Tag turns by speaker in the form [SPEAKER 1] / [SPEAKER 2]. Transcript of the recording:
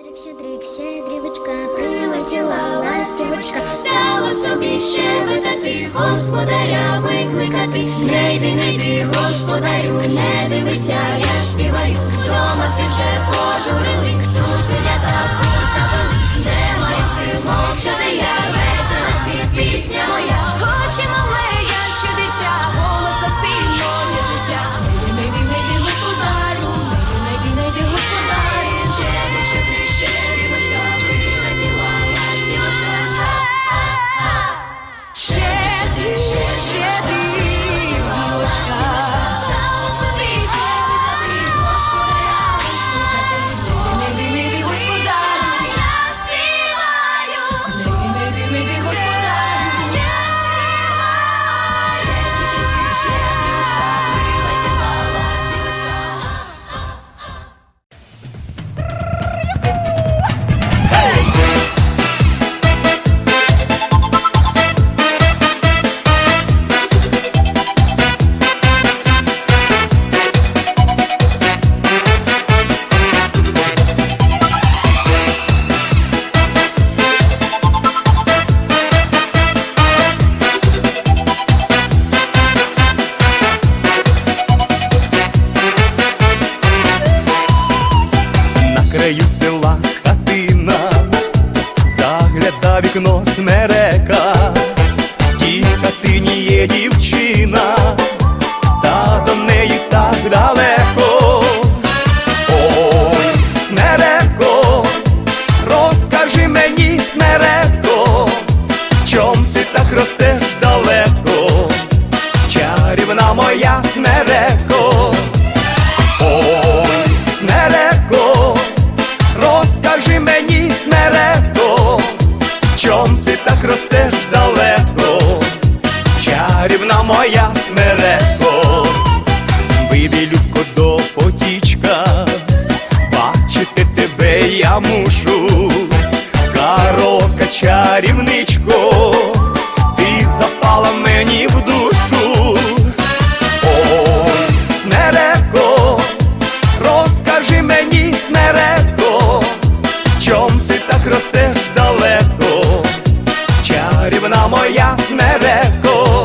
[SPEAKER 1] Щедрик, щедрик, щедрівочка, прилетіла ластівочка, стала собі щебетати, господаря викликати, не йди, не йди, господарю, не дивися, я співаю, вдома всі вже пожурились.
[SPEAKER 2] переїздила хатина, загляда вікно смерека, ті хатині є дівчина, та до неї так далеко. Ой, смереко, розкажи мені, смереко, чом ти так ростеш далеко, чарівна моя смереко. я мушу, Карока чарівничко, ти запала мені в душу, ой, Смереко, розкажи мені, Смереко, чом ти так ростеш далеко, чарівна моя Смереко.